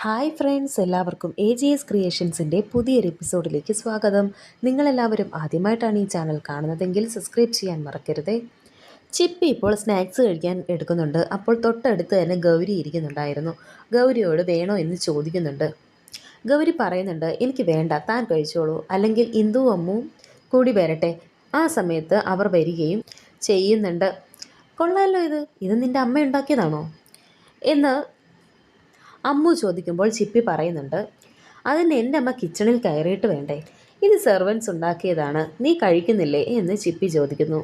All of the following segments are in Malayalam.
ഹായ് ഫ്രണ്ട്സ് എല്ലാവർക്കും എ ജി എസ് ക്രിയേഷൻസിന്റെ പുതിയൊരു എപ്പിസോഡിലേക്ക് സ്വാഗതം. നിങ്ങളെല്ലാവരും ആദ്യമായിട്ടാണ് ഈ ചാനൽ കാണുന്നതെങ്കിൽ സബ്സ്ക്രൈബ് ചെയ്യാൻ മറക്കരുതേ. ചിപ്പി ഇപ്പോൾ സ്നാക്സ് കഴിക്കാൻ എടുക്കുന്നുണ്ട്. അപ്പോൾ തൊട്ടടുത്ത് തന്നെ ഗൗരി ഇരിക്കുന്നുണ്ടായിരുന്നു. ഗൗരിയോട് വേണോ എന്ന് ചോദിക്കുന്നുണ്ട്. ഗൗരി പറയുന്നുണ്ട് എനിക്ക് വേണ്ട താൻ കഴിച്ചോളൂ. അല്ലെങ്കിൽ ഇന്ദു അമ്മുവും കൂടി വരട്ടെ. ആ സമയത്ത് അവർ വരികയും ചെയ്യുന്നുണ്ട്. കൊള്ളാമല്ലോ ഇത്. ഇത് നിന്റെ അമ്മ ഉണ്ടാക്കിയതാണോ എന്ന് അമ്മു ചോദിക്കുമ്പോൾ ചിപ്പി പറയുന്നുണ്ട് അതിന് എന്റെ അമ്മ കിച്ചണിൽ കയറിയിട്ട് വേണ്ടേ? ഇത് സെർവൻസ് ഉണ്ടാക്കിയതാണ്. നീ കഴിക്കുന്നില്ലേ? എന്ന് ചിപ്പി ചോദിക്കുന്നു.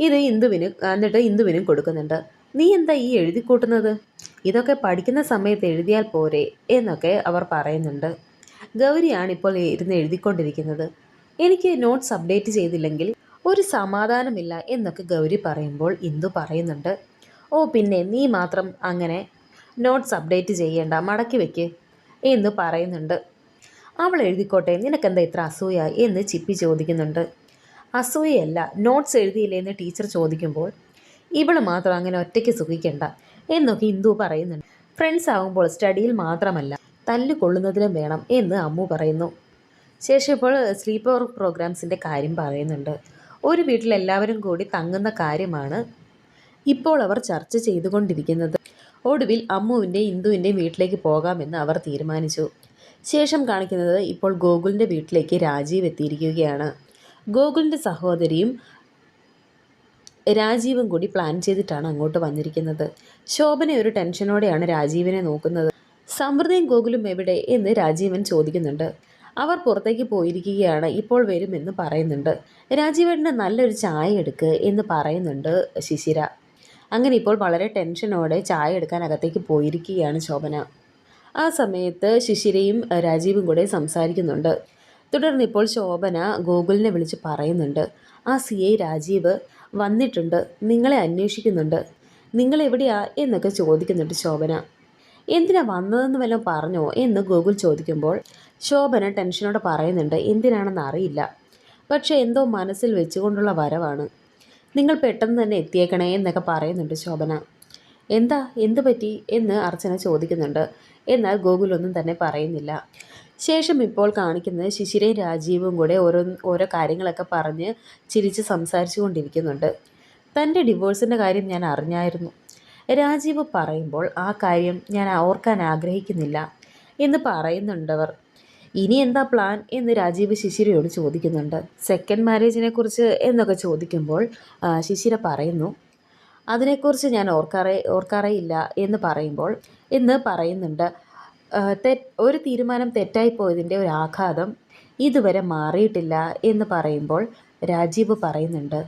ഇത് ഇന്ദുവിന് എന്നിട്ട് ഇന്ദുവിനും കൊടുക്കുന്നുണ്ട്. നീ എന്താ ഈ എഴുതി കൂട്ടുന്നത് ഇതൊക്കെ പഠിക്കുന്ന സമയത്ത് എഴുതിയാൽ പോരെ? എന്നൊക്കെ അവർ പറയുന്നുണ്ട്. ഗൗരിയാണ് ഇപ്പോൾ ഇരുന്ന് എഴുതിക്കൊണ്ടിരിക്കുന്നത്. എനിക്ക് നോട്ട്സ് അപ്ഡേറ്റ് ചെയ്തില്ലെങ്കിൽ ഒരു സമാധാനമില്ല എന്നൊക്കെ ഗൗരി പറയുമ്പോൾ ഇന്ദു പറയുന്നുണ്ട്. ഓ പിന്നെ നീ മാത്രം അങ്ങനെ നോട്ട്സ് അപ്ഡേറ്റ് ചെയ്യേണ്ട മടക്കി വെക്ക് എന്ന് പറയുന്നുണ്ട്. അവൾ എഴുതിക്കോട്ടെ നിനക്കെന്താ ഇത്ര അസൂയ എന്ന് ചിപ്പി ചോദിക്കുന്നുണ്ട്. അസൂയയല്ല നോട്ട്സ് എഴുതിയില്ലേ എന്ന് ടീച്ചർ ചോദിക്കുമ്പോൾ ഇവൾ മാത്രം അങ്ങനെ ഒറ്റയ്ക്ക് സുഖിക്കണ്ട എന്നൊക്കെ ഇന്ദു പറയുന്നുണ്ട്. ഫ്രണ്ട്സ് ആകുമ്പോൾ സ്റ്റഡിയിൽ മാത്രമല്ല തല്ല് കൊള്ളുന്നതിലും വേണം എന്ന് അമ്മു പറയുന്നു. ശേഷം ഇപ്പോൾ സ്ലീപ്പർ പ്രോഗ്രാംസിന്റെ കാര്യം പറയുന്നുണ്ട്. ഒരു വീട്ടിൽ എല്ലാവരും കൂടി തങ്ങുന്ന കാര്യമാണ് ഇപ്പോൾ അവർ ചർച്ച ചെയ്തുകൊണ്ടിരിക്കുന്നത് ഒടുവിൽ അമ്മുവിന്റെ ഇന്ദുവിന്റെയും വീട്ടിലേക്ക് പോകാമെന്ന് അവർ തീരുമാനിച്ചു. ശേഷം കാണിക്കുന്നത് ഇപ്പോൾ ഗോകുലിന്റെ വീട്ടിലേക്ക് രാജീവ് എത്തിയിരിക്കുകയാണ്. ഗോകുലിന്റെ സഹോദരിയും രാജീവും കൂടി പ്ലാൻ ചെയ്തിട്ടാണ് അങ്ങോട്ട് വന്നിരിക്കുന്നത്. ശോഭന ഒരു ടെൻഷനോടെയാണ് രാജീവിനെ നോക്കുന്നത്. സമൃദ്ധിയും ഗോകുലും എവിടെ എന്ന് രാജീവൻ ചോദിക്കുന്നുണ്ട്. അവർ പുറത്തേക്ക് പോയിരിക്കുകയാണ് ഇപ്പോൾ വരുമെന്ന് പറയുന്നുണ്ട്. രാജീവേട്ടന് നല്ലൊരു ചായ എടുക്ക് എന്ന് പറയുന്നുണ്ട് ശിശിര. അങ്ങനെ ഇപ്പോൾ വളരെ ടെൻഷനോടെ ചായ എടുക്കാൻ അകത്തേക്ക് പോയിരിക്കുകയാണ് ശോഭന. ആ സമയത്ത് ശിശിരയും രാജീവും കൂടെ സംസാരിക്കുന്നുണ്ട്. തുടർന്ന് ഇപ്പോൾ ശോഭന ഗോകുലിനെ വിളിച്ച് പറയുന്നുണ്ട്. ആ സി ഐ രാജീവ് വന്നിട്ടുണ്ട്. നിങ്ങളെ അന്വേഷിക്കുന്നുണ്ട്. നിങ്ങൾ എവിടെയാ? എന്നൊക്കെ ചോദിക്കുന്നുണ്ട് ശോഭന. എന്തിനാ വന്നതെന്ന് വല്ലതും പറഞ്ഞോ? എന്ന് ഗൂഗിൾ ചോദിക്കുമ്പോൾ ശോഭന ടെൻഷനോടെ പറയുന്നുണ്ട്. എന്തിനാണെന്ന് അറിയില്ല. പക്ഷേ എന്തോ മനസ്സിൽ വെച്ചുകൊണ്ടുള്ള വരവാണ്. നിങ്ങൾ പെട്ടെന്ന് തന്നെ എത്തിയേക്കണേ എന്നൊക്കെ പറയുന്നുണ്ട് ശോഭന. എന്താ? എന്തു പറ്റി? എന്ന് അർച്ചന ചോദിക്കുന്നുണ്ട്. എന്നാൽ ഗോകുലൊന്നും തന്നെ പറയുന്നില്ല. ശേഷം ഇപ്പോൾ കാണിക്കുന്നത് ശിശിരയും രാജീവും കൂടെ ഓരോ ഓരോ കാര്യങ്ങളൊക്കെ പറഞ്ഞ് ചിരിച്ച് സംസാരിച്ചു കൊണ്ടിരിക്കുന്നുണ്ട് തന്റെ ഡിവോഴ്സിന്റെ കാര്യം ഞാൻ അറിഞ്ഞായിരുന്നു. രാജീവ് പറയുമ്പോൾ ആ കാര്യം ഞാൻ ഓർക്കാൻ ആഗ്രഹിക്കുന്നില്ല എന്ന് പറയുന്നുണ്ടവർ. ഇനി എന്താ പ്ലാൻ എന്ന് രാജീവ് ശിശിരയോട് ചോദിക്കുന്നുണ്ട്. സെക്കൻഡ് മാരേജിനെ കുറിച്ച് എന്നൊക്കെ ചോദിക്കുമ്പോൾ ശിശിര പറയുന്നു അതിനെക്കുറിച്ച് ഞാൻ ഓർക്കാറേ ഓർക്കാറേയില്ല എന്ന് പറയുമ്പോൾ എന്ന് പറയുന്നുണ്ട്. ഒരു തീരുമാനം തെറ്റായിപ്പോയതിന്റെ ഒരു ആഘാതം ഇതുവരെ മാറിയിട്ടില്ല എന്ന് പറയുമ്പോൾ രാജീവ് പറയുന്നുണ്ട്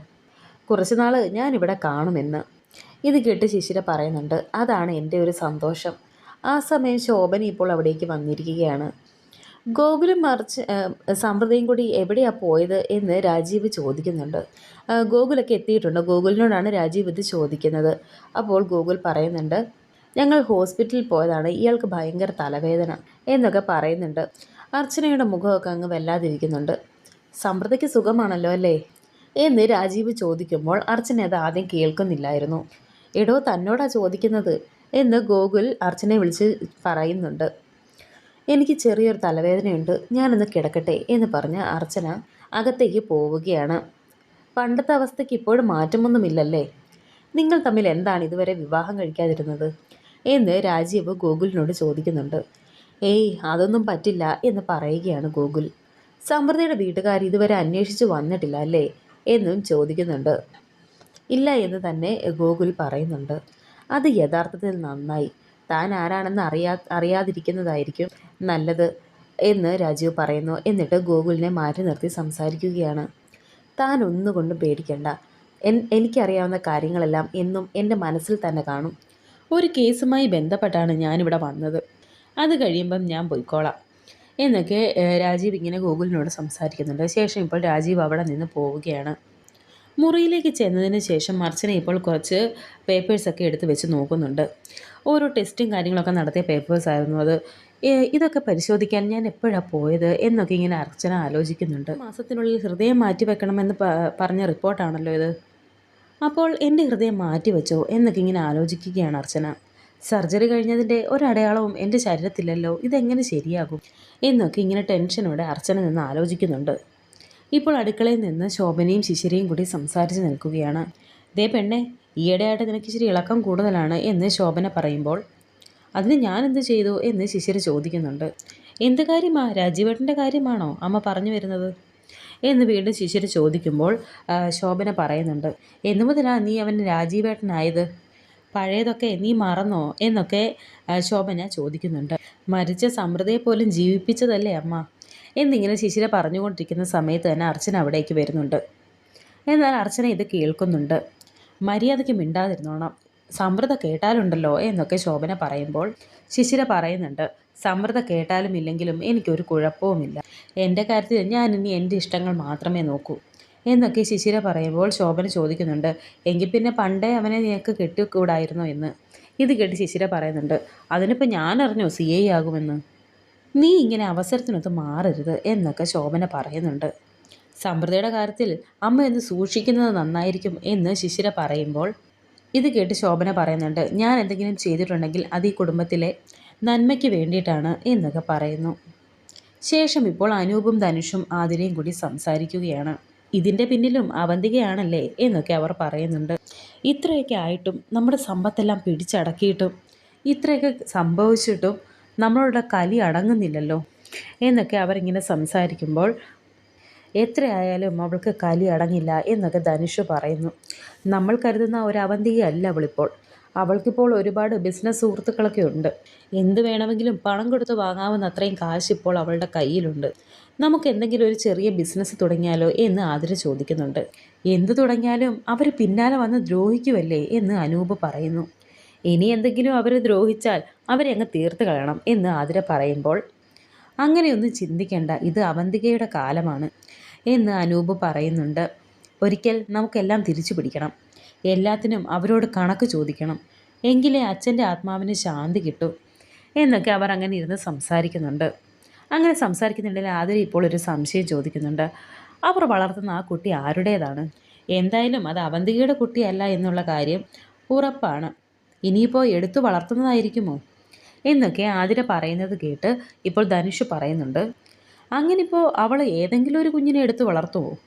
കുറച്ച് നാൾ ഞാനിവിടെ കാണുമെന്ന് ഇത് കേട്ട് ശിശിര പറയുന്നുണ്ട്. അതാണ് എന്റെ ഒരു സന്തോഷം. ആ സമയം ശോഭന ഇപ്പോൾ അവിടേക്ക് വന്നിരിക്കുകയാണ്. ഗോകുലും മറിച്ച് സമൃദ്ധിയും കൂടി എവിടെയാണ് പോയത് എന്ന് രാജീവ് ചോദിക്കുന്നുണ്ട്. ഗോകുലൊക്കെ എത്തിയിട്ടുണ്ട്. ഗോകുലിനോടാണ് രാജീവ് ഇത് ചോദിക്കുന്നത്. അപ്പോൾ ഗോകുൽ പറയുന്നുണ്ട് ഞങ്ങൾ ഹോസ്പിറ്റലിൽ പോയതാണ്. ഇയാൾക്ക് ഭയങ്കര തലവേദന എന്നൊക്കെ പറയുന്നുണ്ട്. അർച്ചനയുടെ മുഖമൊക്കെ അങ്ങ് വല്ലാതിരിക്കുന്നുണ്ട്. സമ്പ്രദയ്ക്ക് സുഖമാണല്ലോ അല്ലേ? എന്ന് രാജീവ് ചോദിക്കുമ്പോൾ അർച്ചന അത് ആദ്യം കേൾക്കുന്നില്ലായിരുന്നു. എടോ തന്നോടാ ചോദിക്കുന്നത് എന്ന് ഗോകുൽ അർച്ചനയെ വിളിച്ച് പറയുന്നുണ്ട്. എനിക്ക് ചെറിയൊരു തലവേദനയുണ്ട്. ഞാനൊന്ന് കിടക്കട്ടെ എന്ന് പറഞ്ഞ് അർച്ചന അകത്തേക്ക് പോവുകയാണ്. പണ്ടത്തെ അവസ്ഥയ്ക്ക് ഇപ്പോഴും മാറ്റമൊന്നുമില്ലല്ലേ? നിങ്ങൾ തമ്മിൽ എന്താണ് ഇതുവരെ വിവാഹം കഴിക്കാതിരുന്നത്? എന്ന് രാജീവ് ഗോകുലിനോട് ചോദിക്കുന്നുണ്ട്. ഏയ് അതൊന്നും പറ്റില്ല എന്ന് പറയുകയാണ് ഗോകുൽ സമൃദ്ധിയുടെ വീട്ടുകാർ ഇതുവരെ അന്വേഷിച്ച് വന്നിട്ടില്ല അല്ലേ? എന്നും ചോദിക്കുന്നുണ്ട്. ഇല്ല എന്ന് തന്നെ ഗോകുൽ പറയുന്നുണ്ട്. അത് യഥാർത്ഥത്തിൽ നന്നായി. താൻ ആരാണെന്ന് അറിയാ അറിയാതിരിക്കുന്നതായിരിക്കും നല്ലത് എന്ന് രാജീവ് പറയുന്നു. എന്നിട്ട് ഗോകുലിനെ മാറ്റി നിർത്തി സംസാരിക്കുകയാണ്. താൻ ഒന്നുകൊണ്ടും പേടിക്കണ്ട. എൻ എനിക്കറിയാവുന്ന കാര്യങ്ങളെല്ലാം എന്നും എന്റെ മനസ്സിൽ തന്നെ കാണും. ഒരു കേസുമായി ബന്ധപ്പെട്ടാണ് ഞാനിവിടെ വന്നത്. അത് കഴിയുമ്പം ഞാൻ പോയിക്കോളാം. എന്നൊക്കെ രാജീവ് ഇങ്ങനെ ഗൂഗിളിനോട് സംസാരിക്കുന്നുണ്ട്. ശേഷം ഇപ്പോൾ രാജീവ് അവിടെ നിന്ന് പോവുകയാണ്. മുറിയിലേക്ക് ചെന്നതിന് ശേഷം അർച്ചന ഇപ്പോൾ കുറച്ച് പേപ്പേഴ്സൊക്കെ എടുത്ത് വെച്ച് നോക്കുന്നുണ്ട്. ഓരോ ടെസ്റ്റും കാര്യങ്ങളൊക്കെ നടത്തിയ പേപ്പേഴ്സായിരുന്നു അത് ഇതൊക്കെ പരിശോധിക്കാൻ ഞാൻ എപ്പോഴാണ് പോയത് എന്നൊക്കെ ഇങ്ങനെ അർച്ചന ആലോചിക്കുന്നുണ്ട്. മാസത്തിനുള്ളിൽ ഹൃദയം മാറ്റി വെക്കണമെന്ന് പറഞ്ഞ റിപ്പോർട്ടാണല്ലോ ഇത്. അപ്പോൾ എന്റെ ഹൃദയം മാറ്റി വെച്ചോ എന്നൊക്കെ ഇങ്ങനെ ആലോചിക്കുകയാണ് അർച്ചന. സർജറി കഴിഞ്ഞതിന്റെ ഒരടയാളവും എന്റെ ശരീരത്തിലല്ലോ ഇതെങ്ങനെ ശരിയാകും എന്നൊക്കെ ഇങ്ങനെ ടെൻഷനോടെ അർച്ചന നിന്ന് ആലോചിക്കുന്നുണ്ട്. ഇപ്പോൾ അടുക്കളയിൽ നിന്ന് ശോഭനയും ശിശിരയും കൂടി സംസാരിച്ച് നിൽക്കുകയാണ്. ദേ പെണ്ണെ ഈയിടെയായിട്ട് നിനക്ക് ഇച്ചിരി ഇളക്കം കൂടുതലാണ് എന്ന് ശോഭന പറയുമ്പോൾ അതിന് ഞാൻ എന്ത് ചെയ്തു? എന്ന് ശിശിര ചോദിക്കുന്നുണ്ട്. എന്ത് കാര്യമാ? രാജീവേട്ടന്റെ കാര്യമാണോ അമ്മ പറഞ്ഞു വരുന്നത്? എന്ന് വീണ്ടും ശിശിര ചോദിക്കുമ്പോൾ ശോഭന പറയുന്നുണ്ട്. എന്നു മുതലാണ് നീ അവൻ രാജീവേട്ടനായത്? പഴയതൊക്കെ നീ മറന്നോ? എന്നൊക്കെ ശോഭന ചോദിക്കുന്നുണ്ട്. മരിച്ച സമൃദ്ധയെ പോലും ജീവിപ്പിച്ചതല്ലേ അമ്മ? എന്നിങ്ങനെ ശിശിര പറഞ്ഞുകൊണ്ടിരിക്കുന്ന സമയത്ത് തന്നെ അർച്ചന അവിടേക്ക് വരുന്നുണ്ട്. എന്നാൽ അർച്ചന ഇത് കേൾക്കുന്നുണ്ട്. മര്യാദയ്ക്ക് മിണ്ടാതിരുന്നോണം. സമൃദ്ധ കേട്ടാലുണ്ടല്ലോ എന്നൊക്കെ ശോഭന പറയുമ്പോൾ ശിശിര പറയുന്നുണ്ട്. സമൃദ്ധ കേട്ടാലും ഇല്ലെങ്കിലും എനിക്കൊരു കുഴപ്പവുമില്ല. എന്റെ കാര്യത്തിൽ ഞാൻ ഇനി എന്റെ ഇഷ്ടങ്ങൾ മാത്രമേ നോക്കൂ എന്നൊക്കെ ശിശിര പറയുമ്പോൾ ശോഭന ചോദിക്കുന്നുണ്ട്. എങ്കിൽ പിന്നെ പണ്ടേ അവനെ നിനക്ക് കെട്ടിക്കൂടായിരുന്നോ എന്ന്? ഇത് കേട്ട് ശിശിര പറയുന്നുണ്ട്. അതിനിപ്പോൾ ഞാൻ അറിഞ്ഞോ സി ഐ ആകുമെന്ന്? നീ ഇങ്ങനെ അവസരത്തിനൊത്ത് മാറരുത് എന്നൊക്കെ ശോഭന പറയുന്നുണ്ട്. സമൃദ്ധയുടെ കാര്യത്തിൽ അമ്മ എന്ന് സൂക്ഷിക്കുന്നത് നന്നായിരിക്കും എന്ന് ശിശിര പറയുമ്പോൾ ഇത് കേട്ട് ശോഭന പറയുന്നുണ്ട് ഞാൻ എന്തെങ്കിലും ചെയ്തിട്ടുണ്ടെങ്കിൽ അത് ഈ കുടുംബത്തിലെ നന്മയ്ക്ക് വേണ്ടിയിട്ടാണ് എന്നൊക്കെ പറയുന്നു. ശേഷം ഇപ്പോൾ അനൂപും ധനുഷും ആതിരയും കൂടി സംസാരിക്കുകയാണ്. ഇതിന്റെ പിന്നിലും അവന്തികയാണല്ലേ എന്നൊക്കെ അവർ പറയുന്നുണ്ട്. ഇത്രയൊക്കെ ആയിട്ടും നമ്മുടെ സമ്പത്തെല്ലാം പിടിച്ചടക്കിയിട്ടും ഇത്രയൊക്കെ സംഭവിച്ചിട്ടും നമ്മളുടെ കലി അടങ്ങുന്നില്ലല്ലോ എന്നൊക്കെ അവരിങ്ങനെ സംസാരിക്കുമ്പോൾ എത്രയായാലും അവൾക്ക് കലി അടങ്ങില്ല എന്നൊക്കെ ധനുഷ് പറയുന്നു. നമ്മൾ കരുതുന്ന ഒരു അവന്തികയല്ല അവളിപ്പോൾ. അവൾക്കിപ്പോൾ ഒരുപാട് ബിസിനസ് സുഹൃത്തുക്കളൊക്കെ ഉണ്ട്. എന്ത് വേണമെങ്കിലും പണം കൊടുത്ത് വാങ്ങാവുന്ന അത്രയും കാശ് ഇപ്പോൾ അവളുടെ കയ്യിലുണ്ട്. നമുക്ക് എന്തെങ്കിലും ഒരു ചെറിയ ബിസിനസ് തുടങ്ങിയാലോ എന്ന് ആതിര ചോദിക്കുന്നുണ്ട്. എന്ത് തുടങ്ങിയാലും അവർ പിന്നാലെ വന്ന് ദ്രോഹിക്കുമല്ലേ എന്ന് അനൂപ് പറയുന്നു. ഇനി എന്തെങ്കിലും അവർ ദ്രോഹിച്ചാൽ അവരെ അങ്ങ് തീർത്ത് കളയണം എന്ന് ആതിര പറയുമ്പോൾ അങ്ങനെയൊന്നും ചിന്തിക്കേണ്ട. ഇത് അവന്തികയുടെ കാലമാണ്. എന്ന് അനൂപ് പറയുന്നുണ്ട്. ഒരിക്കൽ നമുക്കെല്ലാം തിരിച്ചു പിടിക്കണം. എല്ലാത്തിനും അവരോട് കണക്ക് ചോദിക്കണം. എങ്കിലേ അച്ഛന്റെ ആത്മാവിന് ശാന്തി കിട്ടൂ എന്നൊക്കെ അവർ അങ്ങനെ ഇരുന്ന് സംസാരിക്കുന്നുണ്ട്. അങ്ങനെ സംസാരിക്കുന്നുണ്ടെങ്കിൽ ആതിര ഇപ്പോൾ ഒരു സംശയം ചോദിക്കുന്നുണ്ട്. അവർ വളർത്തുന്ന ആ കുട്ടി ആരുടേതാണ്? എന്തായാലും അത് അവന്തികയുടെ കുട്ടിയല്ല എന്നുള്ള കാര്യം ഉറപ്പാണ്. ഇനിയിപ്പോൾ എടുത്തു വളർത്തുന്നതായിരിക്കുമോ? എന്നൊക്കെ ആതിര പറയുന്നത് കേട്ട് ഇപ്പോൾ ധനുഷ് പറയുന്നുണ്ട്. അങ്ങനിപ്പോൾ അവൾ ഏതെങ്കിലും ഒരു കുഞ്ഞിനെ എടുത്ത് വളർത്തുമോ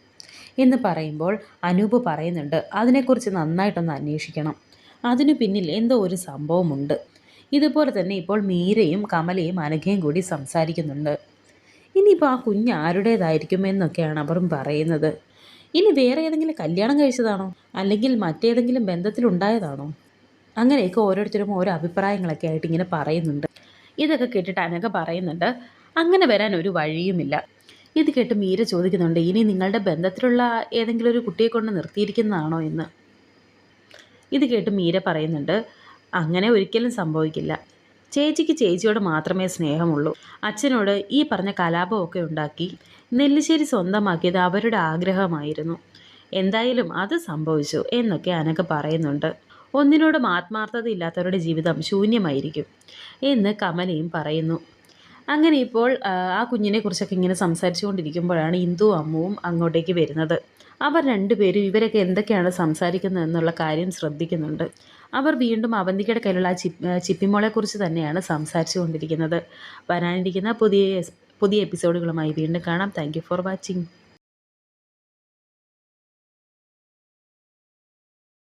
എന്ന് പറയുമ്പോൾ അനൂപ് പറയുന്നുണ്ട് അതിനെക്കുറിച്ച് നന്നായിട്ടൊന്ന് അന്വേഷിക്കണം. അതിനു പിന്നിൽ എന്തോ ഒരു സംഭവമുണ്ട്. ഇതുപോലെ തന്നെ ഇപ്പോൾ മീരയും കമലയും അനഘയും കൂടി സംസാരിക്കുന്നുണ്ട്. ഇനിയിപ്പോൾ ആ കുഞ്ഞ് ആരുടേതായിരിക്കും എന്നൊക്കെയാണ് അവരും പറയുന്നത്. ഇനി വേറെ ഏതെങ്കിലും കല്യാണം കഴിച്ചതാണോ? അല്ലെങ്കിൽ മറ്റേതെങ്കിലും ബന്ധത്തിലുണ്ടായതാണോ? അങ്ങനെയൊക്കെ ഓരോരുത്തരും ഓരോ അഭിപ്രായങ്ങളൊക്കെ ആയിട്ട് ഇങ്ങനെ പറയുന്നുണ്ട്. ഇതൊക്കെ കേട്ടിട്ട് അനഘ പറയുന്നുണ്ട് അങ്ങനെ വരാൻ ഒരു വഴിയുമില്ല. ഇത് കേട്ട് മീര ചോദിക്കുന്നുണ്ട് ഇനി നിങ്ങളുടെ ബന്ധത്തിലുള്ള ഏതെങ്കിലും ഒരു കുട്ടിയെ കൊണ്ട് നിർത്തിയിരിക്കുന്നതാണോ എന്ന്? ഇത് കേട്ട് മീര പറയുന്നുണ്ട് അങ്ങനെ ഒരിക്കലും സംഭവിക്കില്ല. ചേച്ചിക്ക് ചേച്ചിയോട് മാത്രമേ സ്നേഹമുള്ളൂ. അച്ഛനോട് ഈ പറഞ്ഞ കലാപമൊക്കെ ഉണ്ടാക്കി നെല്ലിശ്ശേരി സ്വന്തമാക്കിയത് അവരുടെ ആഗ്രഹമായിരുന്നു. എന്തായാലും അത് സംഭവിച്ചു എന്നൊക്കെ അനക്ക് പറയുന്നുണ്ട്. ഒന്നിനോടും ആത്മാർത്ഥതയില്ലാത്തവരുടെ ജീവിതം ശൂന്യമായിരിക്കും എന്ന് കമലയും പറയുന്നു. അങ്ങനെ ഇപ്പോൾ ആ, കുഞ്ഞിനെക്കുറിച്ചൊക്കെ കുഞ്ഞിനെ കുറിച്ചൊക്കെ ഇങ്ങനെ സംസാരിച്ചുകൊണ്ടിരിക്കുമ്പോഴാണ് ഇന്ദു അമ്മുവും അങ്ങോട്ടേക്ക് വരുന്നത്. അവർ രണ്ടുപേരും ഇവരൊക്കെ എന്തൊക്കെയാണ് സംസാരിക്കുന്നത് എന്നുള്ള കാര്യം ശ്രദ്ധിക്കുന്നുണ്ട്. അവർ വീണ്ടും അവന്തികയുടെ കയ്യിലുള്ള ആ ചിപ്പ് ചിപ്പിമോളെക്കുറിച്ച് തന്നെയാണ് സംസാരിച്ചു കൊണ്ടിരിക്കുന്നത് വരാനിരിക്കുന്ന പുതിയ പുതിയ എപ്പിസോഡുകളുമായി വീണ്ടും കാണാം. Thank for watching